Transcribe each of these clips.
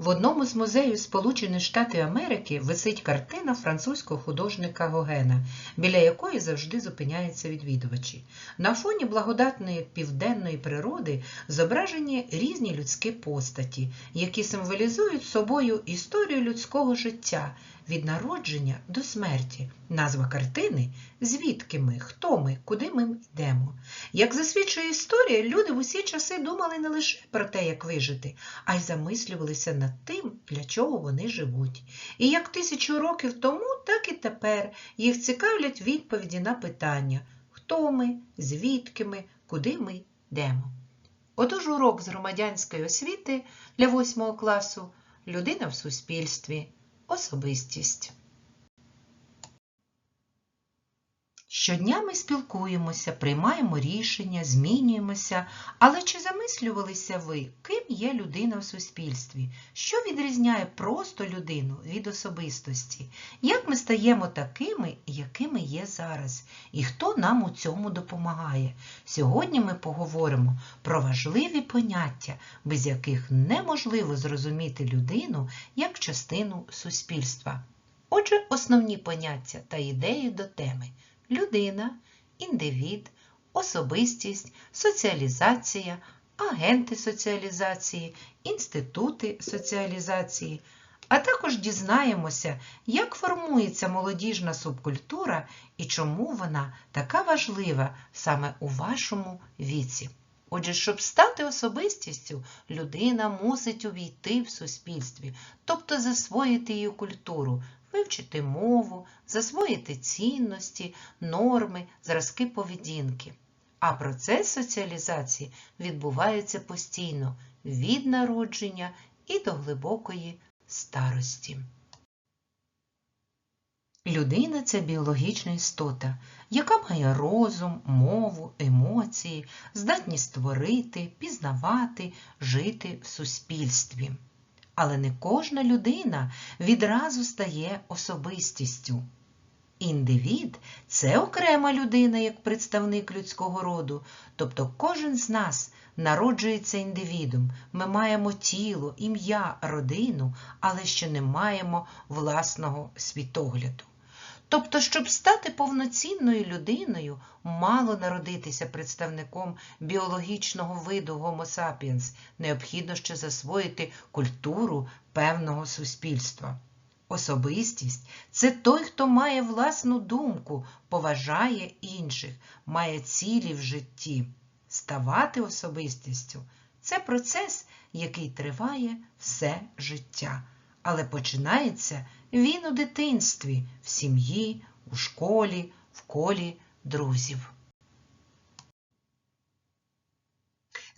В одному з музеїв Сполучених Штатів Америки висить картина французького художника Гогена, біля якої завжди зупиняються відвідувачі. На фоні благодатної південної природи зображені різні людські постаті, які символізують собою історію людського життя від народження до смерті. Назва картини звідки ми, хто ми, куди ми йдемо. Як засвідчує історія, люди в усі часи думали не лише про те, як вижити, а й замислювалися над тим, для чого вони живуть. І як тисячу років тому, так і тепер їх цікавлять відповіді на питання, хто ми, звідки ми, куди ми йдемо. Отож урок з громадянської освіти для восьмого класу людина в суспільстві, особистість. Щодня ми спілкуємося, приймаємо рішення, змінюємося, але чи замислювалися ви, ким є людина в суспільстві? Що відрізняє просто людину від особистості? Як ми стаємо такими, якими є зараз? І хто нам у цьому допомагає? Сьогодні ми поговоримо про важливі поняття, без яких неможливо зрозуміти людину як частину суспільства. Отже, основні поняття та ідеї до теми людина, індивід, особистість, соціалізація, агенти соціалізації, інститути соціалізації. А також дізнаємося, як формується молодіжна субкультура і чому вона така важлива саме у вашому віці. Отже, щоб стати особистістю, людина мусить увійти в суспільстві, тобто засвоїти її культуру, вивчити мову, засвоїти цінності, норми, зразки поведінки. А процес соціалізації відбувається постійно від народження і до глибокої старості. Людина це біологічна істота, яка має розум, мову, емоції, здатність створити, пізнавати, жити в суспільстві. Але не кожна людина відразу стає особистістю. Індивід це окрема людина як представник людського роду, тобто кожен з нас народжується індивідом. Ми маємо тіло, ім'я, родину, але ще не маємо власного світогляду. Тобто, щоб стати повноцінною людиною, мало народитися представником біологічного виду Homo sapiens, необхідно ще засвоїти культуру певного суспільства. Особистість це той, хто має власну думку, поважає інших, має цілі в житті. Ставати особистістю це процес, який триває все життя, але починається він у дитинстві, в сім'ї, у школі, в колі друзів.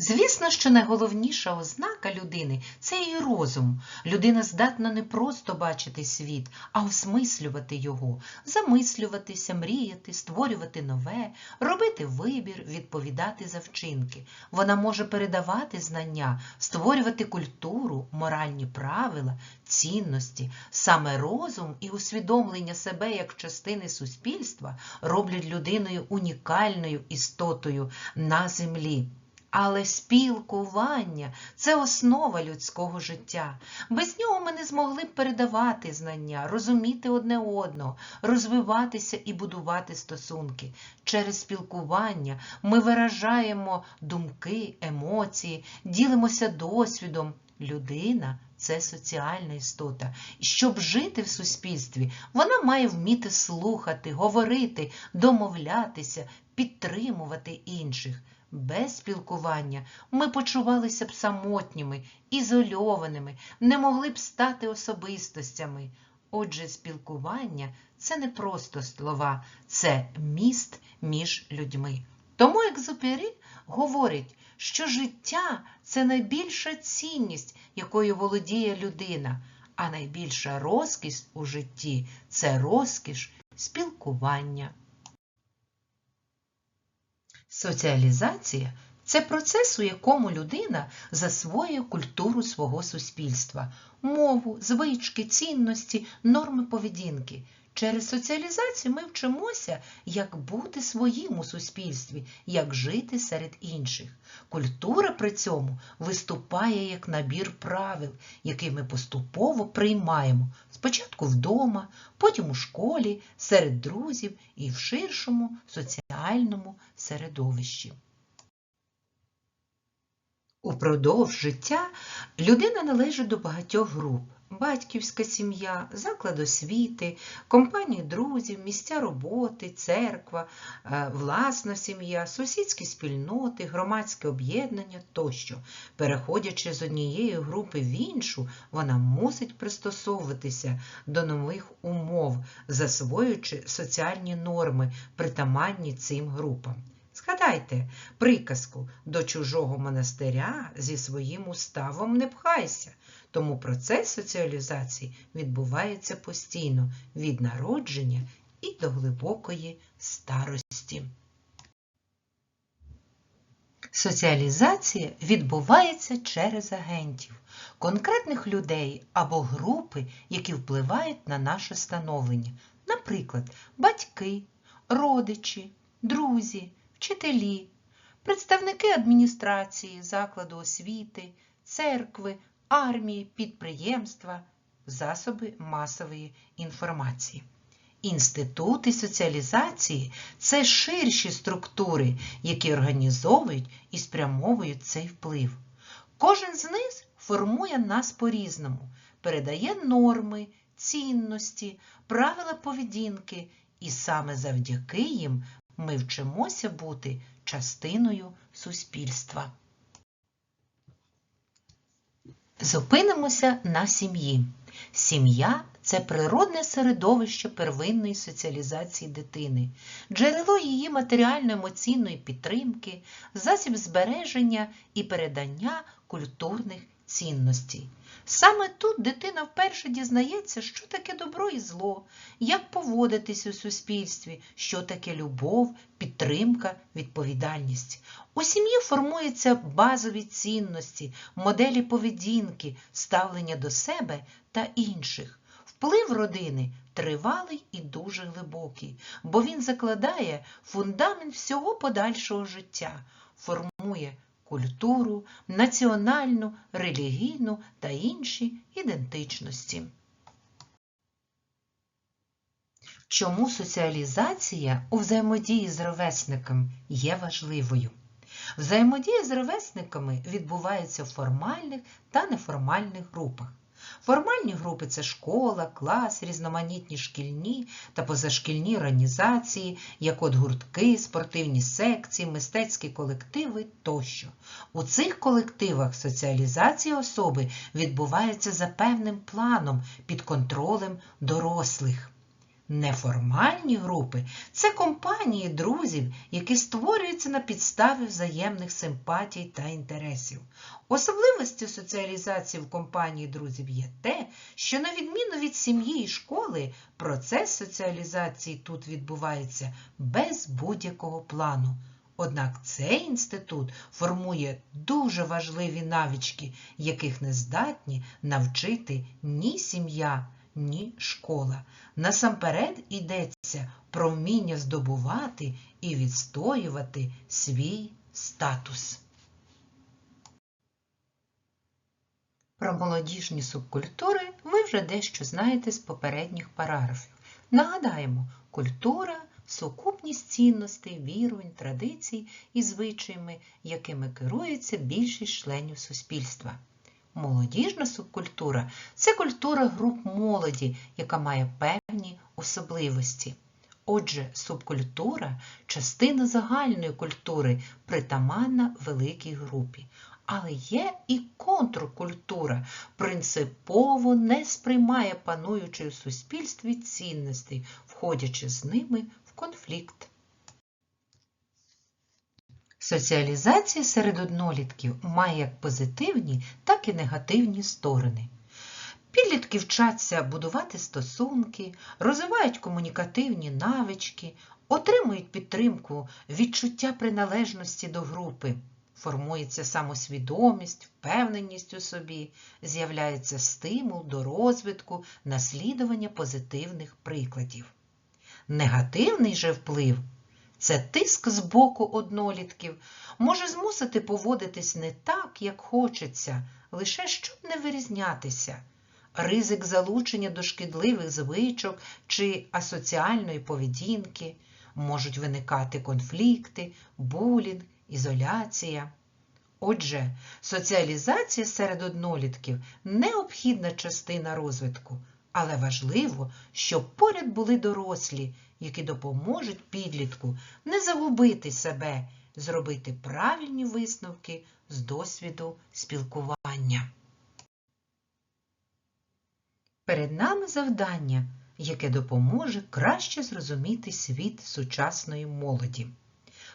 Звісно, що найголовніша ознака людини це її розум. Людина здатна не просто бачити світ, а осмислювати його, замислюватися, мріяти, створювати нове, робити вибір, відповідати за вчинки. Вона може передавати знання, створювати культуру, моральні правила, цінності. Саме розум і усвідомлення себе як частини суспільства роблять людиною унікальною істотою на землі. Але спілкування це основа людського життя. Без нього ми не змогли б передавати знання, розуміти одне одного, розвиватися і будувати стосунки. Через спілкування ми виражаємо думки, емоції, ділимося досвідом. Людина це соціальна істота. Щоб жити в суспільстві, вона має вміти слухати, говорити, домовлятися, підтримувати інших. Без спілкування ми почувалися б самотніми, ізольованими, не могли б стати особистостями. Отже, спілкування це не просто слова, це міст між людьми. Тому екзопері говорить, що життя це найбільша цінність, якою володіє людина, а найбільша розкіш у житті це розкіш спілкування. Соціалізація це процес, у якому людина засвоює культуру свого суспільства, мову, звички, цінності, норми поведінки. Через соціалізацію ми вчимося, як бути своїм у суспільстві, як жити серед інших. Культура при цьому виступає як набір правил, який ми поступово приймаємо спочатку вдома, потім у школі, серед друзів і в ширшому соціальному середовищі. Упродовж життя людина належить до багатьох груп. Батьківська сім'я, заклад освіти, компанії друзів, місця роботи, церква, е, власна сім'я, сусідські спільноти, громадське об'єднання тощо. Переходячи з однієї групи в іншу, вона мусить пристосовуватися до нових умов, засвоюючи соціальні норми, притаманні цим групам. Згадайте приказку до чужого монастиря зі своїм уставом не пхайся. Тому процес соціалізації відбувається постійно від народження і до глибокої старості. Соціалізація відбувається через агентів, конкретних людей або групи, які впливають на наше становлення, наприклад, батьки, родичі, друзі, вчителі, представники адміністрації, закладу освіти, церкви, армії, підприємства, засоби масової інформації. Інститути соціалізації це ширші структури, які організовують і спрямовують цей вплив. Кожен з них формує нас по-різному, передає норми, цінності, правила поведінки, і саме завдяки їм ми вчимося бути частиною суспільства. Зупинимося на сім'ї. Сім'я це природне середовище первинної соціалізації дитини, джерело її матеріально-емоційної підтримки, засіб збереження і передання культурних цінностей. Саме тут дитина вперше дізнається, що таке добро і зло, як поводитись у суспільстві, що таке любов, підтримка, відповідальність. У сім'ї формуються базові цінності, моделі поведінки, ставлення до себе та інших. Вплив родини тривалий і дуже глибокий, бо він закладає фундамент всього подальшого життя, формує культуру, національну, релігійну та інші ідентичності. Чому соціалізація у взаємодії з ровесником є важливою? Взаємодія з ровесниками відбувається в формальних та неформальних групах. Формальні групи це школа, клас, різноманітні шкільні та позашкільні організації, як от гуртки, спортивні секції, мистецькі колективи тощо. У цих колективах соціалізація особи відбувається за певним планом під контролем дорослих. Неформальні групи це компанії друзів, які створюються на підставі взаємних симпатій та інтересів. Особливістю соціалізації в компанії друзів є те, що, на відміну від сім'ї і школи, процес соціалізації тут відбувається без будь-якого плану. Однак цей інститут формує дуже важливі навички, яких не здатні навчити ні сім'я, ні школа. Насамперед йдеться про вміння здобувати і відстоювати свій статус. Про молодіжні субкультури ви вже дещо знаєте з попередніх параграфів. Нагадаємо, культура сукупність цінностей, вірувань, традицій і звичаями, якими керується більшість членів суспільства. Молодіжна субкультура це культура груп молоді, яка має певні особливості. Отже, субкультура частина загальної культури, притаманна великій групі. Але є і контркультура, принципово не сприймає пануючої в суспільстві цінностей, входячи з ними в конфлікт. Соціалізація серед однолітків має як позитивні, так і негативні сторони. Підлітки вчаться будувати стосунки, розвивають комунікативні навички, отримують підтримку, відчуття приналежності до групи, формується самосвідомість, впевненість у собі, з'являється стимул до розвитку, наслідування позитивних прикладів. Негативний же вплив це тиск з боку однолітків, може змусити поводитись не так, як хочеться, лише щоб не вирізнятися. Ризик залучення до шкідливих звичок чи асоціальної поведінки, можуть виникати конфлікти, булінг, ізоляція. Отже, соціалізація серед однолітків необхідна частина розвитку, але важливо, щоб поряд були дорослі, які допоможуть підлітку не загубити себе, зробити правильні висновки з досвіду спілкування. Перед нами завдання, яке допоможе краще зрозуміти світ сучасної молоді.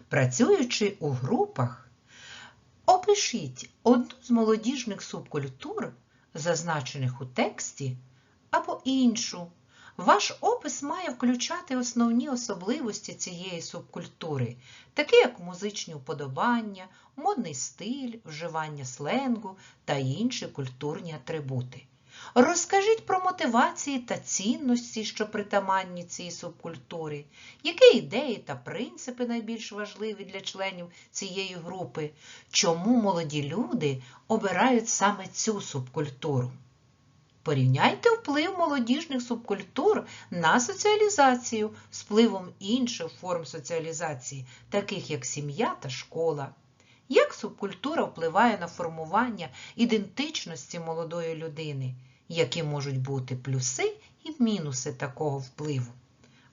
Працюючи у групах, опишіть одну з молодіжних субкультур, зазначених у тексті, або іншу. Ваш опис має включати основні особливості цієї субкультури, такі як музичні уподобання, модний стиль, вживання сленгу та інші культурні атрибути. Розкажіть про мотивації та цінності, що притаманні цій субкультурі, які ідеї та принципи найбільш важливі для членів цієї групи, чому молоді люди обирають саме цю субкультуру. Порівняйте вплив молодіжних субкультур на соціалізацію з впливом інших форм соціалізації, таких як сім'я та школа. Як субкультура впливає на формування ідентичності молодої людини, які можуть бути плюси і мінуси такого впливу?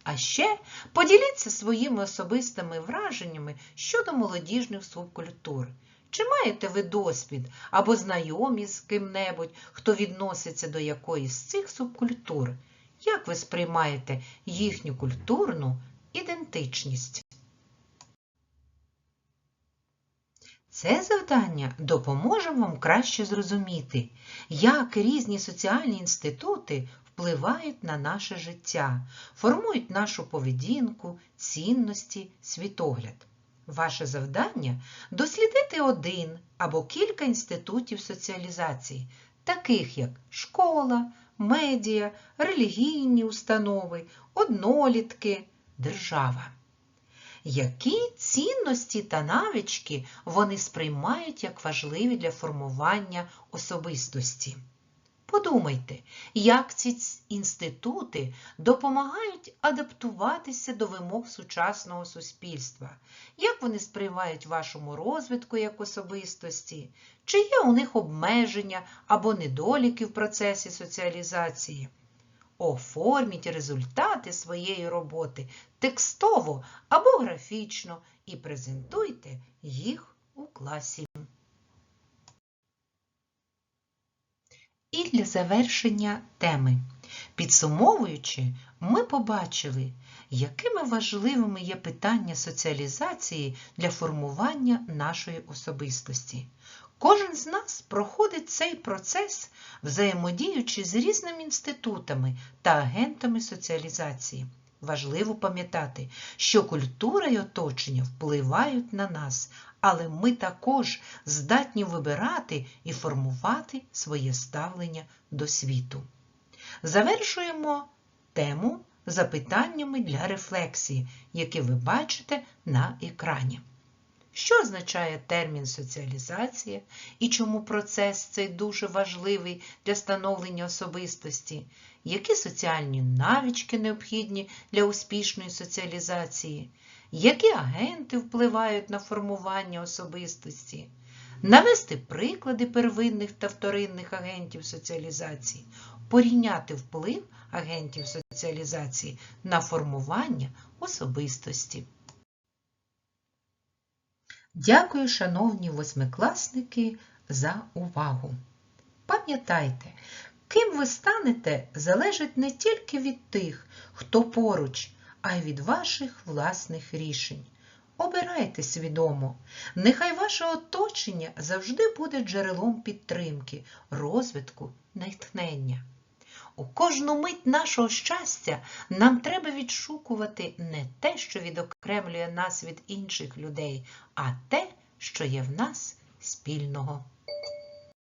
А ще поділіться своїми особистими враженнями щодо молодіжних субкультур. Чи маєте ви досвід або знайомі з ким-небудь, хто відноситься до якоїсь з цих субкультур? Як ви сприймаєте їхню культурну ідентичність? Це завдання допоможе вам краще зрозуміти, як різні соціальні інститути впливають на наше життя, формують нашу поведінку, цінності, світогляд. Ваше завдання дослідити один або кілька інститутів соціалізації, таких як школа, медіа, релігійні установи, однолітки, держава. Які цінності та навички вони сприймають як важливі для формування особистості? Подумайте, як ці інститути допомагають адаптуватися до вимог сучасного суспільства, як вони сприймають вашому розвитку як особистості, чи є у них обмеження або недоліки в процесі соціалізації. Оформіть результати своєї роботи текстово або графічно і презентуйте їх у класі. І для завершення теми. Підсумовуючи, ми побачили, якими важливими є питання соціалізації для формування нашої особистості. Кожен з нас проходить цей процес, взаємодіючи з різними інститутами та агентами соціалізації. Важливо пам'ятати, що культура і оточення впливають на нас, але ми також здатні вибирати і формувати своє ставлення до світу. Завершуємо тему запитаннями для рефлексії, які ви бачите на екрані. Що означає термін соціалізація і чому процес цей дуже важливий для становлення особистості? Які соціальні навички необхідні для успішної соціалізації? Які агенти впливають на формування особистості? Навести приклади первинних та вторинних агентів соціалізації, порівняти вплив агентів соціалізації на формування особистості. Дякую, шановні восьмикласники, за увагу. Пам'ятайте, ким ви станете, залежить не тільки від тих, хто поруч, а й від ваших власних рішень. Обирайте свідомо. Нехай ваше оточення завжди буде джерелом підтримки, розвитку, натхнення. У кожну мить нашого щастя нам треба відшукувати не те, що відокремлює нас від інших людей, а те, що є в нас спільного.